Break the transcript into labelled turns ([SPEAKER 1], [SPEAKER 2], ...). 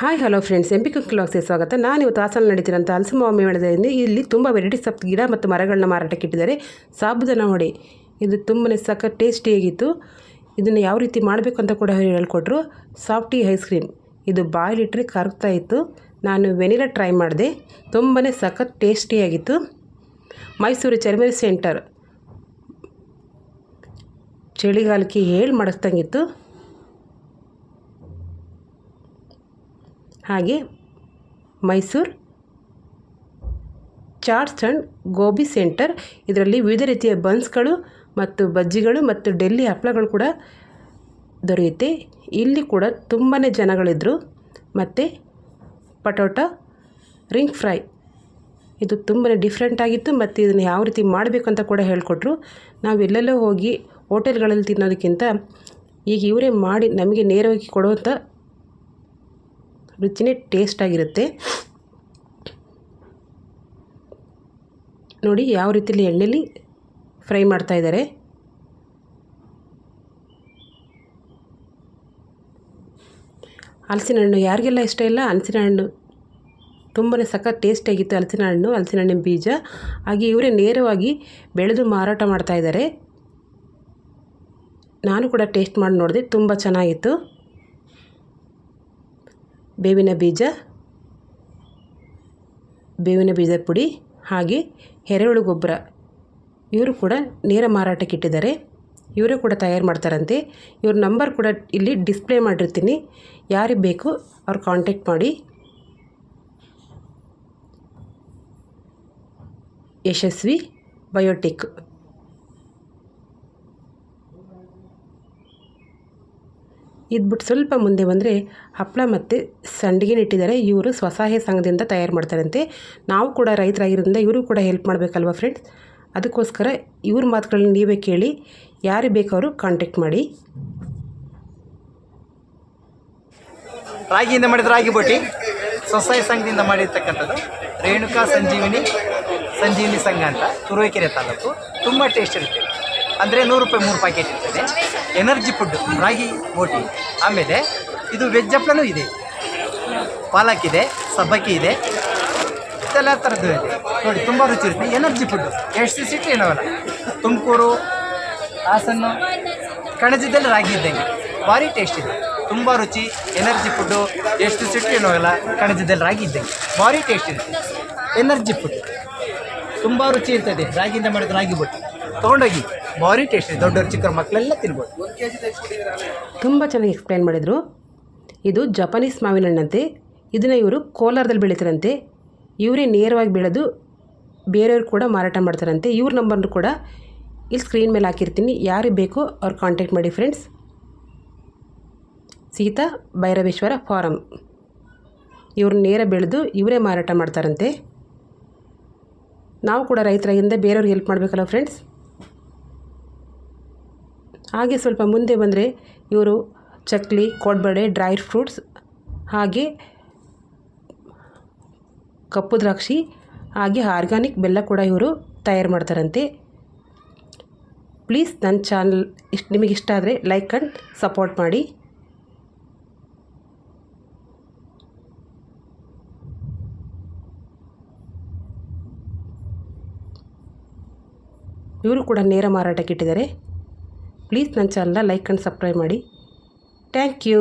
[SPEAKER 1] Hi hello friends M P cook ಕ್ಲಾಕ್ಸ್ಗೆ ಸ್ವಾಗತ. ನಾನು ಇವತ್ತು ಹಾಸನ ನಡೀತಿರೋಂಥ ಹಲಸಿನ ಮೇಳದಲ್ಲಿ ಇಲ್ಲಿ ತುಂಬ ವೆರೈಟಿ ಸಪ್ ಗಿಡ ಮತ್ತು ಮರಗಳನ್ನ ಮಾರಾಟಕ್ಕೆ ಇಟ್ಟಿದ್ದಾರೆ. ಸಾಬುದಾನ ಹೊಡೆ ಇದು ತುಂಬನೇ ಸಖತ್ ಟೇಸ್ಟಿಯಾಗಿತ್ತು ಇದನ್ನು ಯಾವ ರೀತಿ ಮಾಡಬೇಕು ಅಂತ ಕೂಡ ಅವ್ರು ಹೇಳ್ಕೊಟ್ರು. ಸಾಫ್ಟಿ ಐಸ್ ಕ್ರೀಮ್ ಇದು ಬಾಯ್ಲಿಟ್ರೆ ಕರಗ್ತಾ ಇತ್ತು. ನಾನು ವೆನಿಲಾ ಟ್ರೈ ಮಾಡಿದೆ. ತುಂಬನೇ ಸಖತ್ ಟೇಸ್ಟಿಯಾಗಿತ್ತು ಮೈಸೂರು ಚರ್ಮರಿ ಸೆಂಟರ್ ಚಳಿಗಾಲಕ್ಕೆ ಹೇಳಿ ಮಾಡಿಸ್ದಂಗಿತ್ತು ಹಾಗೆ Mysore chats and gobi centre. ಇದರಲ್ಲಿ ವಿವಿಧ ರೀತಿಯ ಬನ್ಸ್ಗಳು ಮತ್ತು ಬಜ್ಜಿಗಳು ಮತ್ತು ಡೆಲ್ಲಿ ಹಪ್ಪಳಗಳು ಕೂಡ ದೊರೆಯುತ್ತೆ. ಇಲ್ಲಿ ಕೂಡ ತುಂಬಾ ಜನಗಳಿದ್ದರು ಮತ್ತು ಪಟೋಟ, ರಿಂಗ್ ಫ್ರೈ ಇದು ತುಂಬಾ ಡಿಫ್ರೆಂಟ್ ಆಗಿತ್ತು ಮತ್ತು ಇದನ್ನು ಯಾವ ರೀತಿ ಮಾಡಬೇಕು ಅಂತ ಕೂಡ ಹೇಳಿಕೊಟ್ರು. ನಾವು ಎಲ್ಲೆಲ್ಲೋ ಹೋಗಿ ಹೋಟೆಲ್ಗಳಲ್ಲಿ ತಿನ್ನೋದಕ್ಕಿಂತ ಈಗ ಇವರೇ ಮಾಡಿ ನಮಗೆ ನೇರವಾಗಿ ಕೊಡುವಂಥ ರುಚಿನೇ ಟೇಸ್ಟಾಗಿರುತ್ತೆ. ನೋಡಿ ಯಾವ ರೀತಿಯಲ್ಲಿ ಎಣ್ಣೆಲಿ ಫ್ರೈ ಮಾಡ್ತಾ ಇದ್ದಾರೆ. ಹಲಸಿನ ಹಣ್ಣು ಯಾರಿಗೆಲ್ಲ ಇಷ್ಟ ಇಲ್ಲ, ಹಲಸಿನ ಹಣ್ಣು ತುಂಬಾ ಸಖತ್ ಟೇಸ್ಟಿಯಾಗಿತ್ತು ಹಲಸಿನ ಹಣ್ಣು, ಹಲಸಿನ ಹಣ್ಣಿನ ಬೀಜ. ಹಾಗೆ ಇವರೇ ನೇರವಾಗಿ ಬೆಳೆದು ಮಾರಾಟ ಮಾಡ್ತಾಯಿದ್ದಾರೆ ನಾನು ಕೂಡ ಟೇಸ್ಟ್ ಮಾಡಿ ನೋಡಿದೆ, ತುಂಬ ಚೆನ್ನಾಗಿತ್ತು. ಬೇವಿನ ಬೀಜ, ಬೇವಿನ ಬೀಜದ ಪುಡಿ ಹಾಗೆ ಎರೆಹುಳು ಗೊಬ್ಬರ. ಇವರು ಕೂಡ ನೇರ ಮಾರಾಟಕ್ಕೆ ಇಟ್ಟಿದ್ದಾರೆ. ಇವರೇ ಕೂಡ ತಯಾರು ಮಾಡ್ತಾರಂತೆ. ಇವ್ರ ನಂಬರ್ ಕೂಡ ಇಲ್ಲಿ ಡಿಸ್ಪ್ಲೇ ಮಾಡಿರ್ತೀನಿ. ಯಾರಿಗೆ ಬೇಕು ಅವ್ರು ಕಾಂಟ್ಯಾಕ್ಟ್ ಮಾಡಿ. ಯಶಸ್ವಿ ಬಯೋಟಿಕ್. ಇದ್ಬಿಟ್ಟು ಸ್ವಲ್ಪ ಮುಂದೆ ಬಂದರೆ ಹಪ್ಪಳ ಮತ್ತು ಸಂಡಿಗೆನ ಇಟ್ಟಿದ್ದಾರೆ. ಇವರು ಸ್ವಸಹಾಯ ಸಂಘದಿಂದ ತಯಾರು ಮಾಡ್ತಾರಂತೆ. ನಾವು ಕೂಡ ರೈತರಾಗಿರೋದ್ರಿಂದ ಇವರು ಕೂಡ ಹೆಲ್ಪ್ ಮಾಡಬೇಕಲ್ವ ಫ್ರೆಂಡ್ಸ್ ಅದಕ್ಕೋಸ್ಕರ ಇವ್ರ ಮಾತುಗಳನ್ನ ನೀವೇ ಕೇಳಿ ಯಾರು ಬೇಕಾದರೂ ಕಾಂಟ್ಯಾಕ್ಟ್ ಮಾಡಿ.
[SPEAKER 2] ರಾಗಿಯಿಂದ ಮಾಡಿದ ರಾಗಿ ಬೋಟಿ ಸ್ವಸಹಾಯ ಸಂಘದಿಂದ ಮಾಡಿರ್ತಕ್ಕಂಥದ್ದು ರೇಣುಕಾ ಸಂಜೀವಿನಿ ಸಂಜೀವಿನಿ ಸಂಘ ಅಂತ ತುರುವೇಕೆರೆ ತಾಲೂಕು. ತುಂಬ ಟೇಸ್ಟ್ ಇರುತ್ತೆ. ಅಂದರೆ ನೂರು ರೂಪಾಯಿ ಮೂರು ಪ್ಯಾಕೆಟ್ ಇರ್ತದೆ. ಎನರ್ಜಿ ಫುಡ್, ರಾಗಿ ಬೋಟಿ. ಆಮೇಲೆ ಇದು ವೆಜ್ ಹಪ್ಪಳನೂ ಇದೆ. ಪಾಲಕ್ ಇದೆ ಸಬ್ಬಕ್ಕಿ ಇದೆ. ಎಲ್ಲ ಥರದ್ದು ಇದೆ. ನೋಡಿ, ತುಂಬ ರುಚಿ ಇರುತ್ತೆ. ಎನರ್ಜಿ ಫುಡ್ಡು ಎಷ್ಟು ಸಿಟ್ಟು ಏನವಲ್ಲ ತುಮಕೂರು ಹಾಸನ್ನು ಕಣಜದಲ್ಲಿ ರಾಗಿ ಇದ್ದಂಗೆ. ಭಾರಿ ಟೇಸ್ಟ್ ಇದೆ. ತುಂಬ ರುಚಿ, ಎನರ್ಜಿ ಫುಡ್ಡು ಎಷ್ಟು ಸಿಟ್ಟು ಏನೋಲ್ಲ ಕಣಜದಲ್ಲಿ ರಾಗಿ ಇದ್ದಂಗೆ. ಭಾರಿ ಟೇಸ್ಟ್ ಇದೆ. Energy food. ತುಂಬ ರುಚಿ ಇರ್ತದೆ. ರಾಗಿಯಿಂದ ಮಾಡಿದ ರಾಗಿ ಬೊಟ್ಟು ತೊಗೊಂಡೋಗಿ, ಭಾರಿ ಟೇಸ್ಟ್ ದೊಡ್ಡವ್ರು ಚಿಕ್ಕ ಮಕ್ಕಳೆಲ್ಲ ತಿನ್ಬೋದು.
[SPEAKER 1] ತುಂಬ ಚೆನ್ನಾಗಿ ಎಕ್ಸ್ಪ್ಲೈನ್ ಮಾಡಿದರು. ಇದು ಜಪಾನೀಸ್ ಮಾವಿನ ಹಣ್ಣಂತೆ ಇದನ್ನು ಇವರು ಕೋಲಾರದಲ್ಲಿ ಬೆಳೀತಾರಂತೆ. ಇವರೇ ನೇರವಾಗಿ ಬೆಳೆದು ಬೇರೆಯವ್ರು ಕೂಡ ಮಾರಾಟ ಮಾಡ್ತಾರಂತೆ. ಇವ್ರ ನಂಬರ್ನು ಕೂಡ ಇಲ್ಲಿ ಸ್ಕ್ರೀನ್ ಮೇಲೆ ಹಾಕಿರ್ತೀನಿ. ಯಾರು ಬೇಕೋ ಅವ್ರು ಕಾಂಟ್ಯಾಕ್ಟ್ ಮಾಡಿ ಫ್ರೆಂಡ್ಸ್ ಸೀತಾ ಭೈರವೇಶ್ವರ ಫಾರಮ್ ಇವ್ರನ್ನ ನೇರ ಬೆಳೆದು ಇವರೇ ಮಾರಾಟ ಮಾಡ್ತಾರಂತೆ. ನಾವು ಕೂಡ ರೈತರಾಗಿಂದ ಬೇರೆಯವ್ರಿಗೆ ಹೆಲ್ಪ್ ಮಾಡಬೇಕಲ್ಲ ಫ್ರೆಂಡ್ಸ್ ಹಾಗೆ ಸ್ವಲ್ಪ ಮುಂದೆ ಬಂದರೆ ಇವರು ಚಕ್ಲಿ, ಕೋಡ್ಬಳೆ, ಡ್ರೈ ಫ್ರೂಟ್ಸ್ ಹಾಗೆ ಕಪ್ಪು ದ್ರಾಕ್ಷಿ ಹಾಗೆ ಆರ್ಗ್ಯಾನಿಕ್ ಬೆಲ್ಲ ಕೂಡ ಇವರು ತಯಾರು ಮಾಡ್ತಾರಂತೆ. ಪ್ಲೀಸ್ ನನ್ನ ಚಾನಲ್ ಇಷ್ಟು ನಿಮಗೆ ಇಷ್ಟ ಆದರೆ ಲೈಕ್ ಆ್ಯಂಡ್ ಸಪೋರ್ಟ್ ಮಾಡಿ. ಇವರು ಕೂಡ ನೇರ ಮಾರಾಟಕ್ಕೆ ಇಟ್ಟಿದ್ದಾರೆ. ಪ್ಲೀಸ್ ನನ್ನ ಚಾನಲ್ನ ಲೈಕ್ ಆ್ಯಂಡ್ ಸಬ್ಸ್ಕ್ರೈಬ್ ಮಾಡಿ. Thank you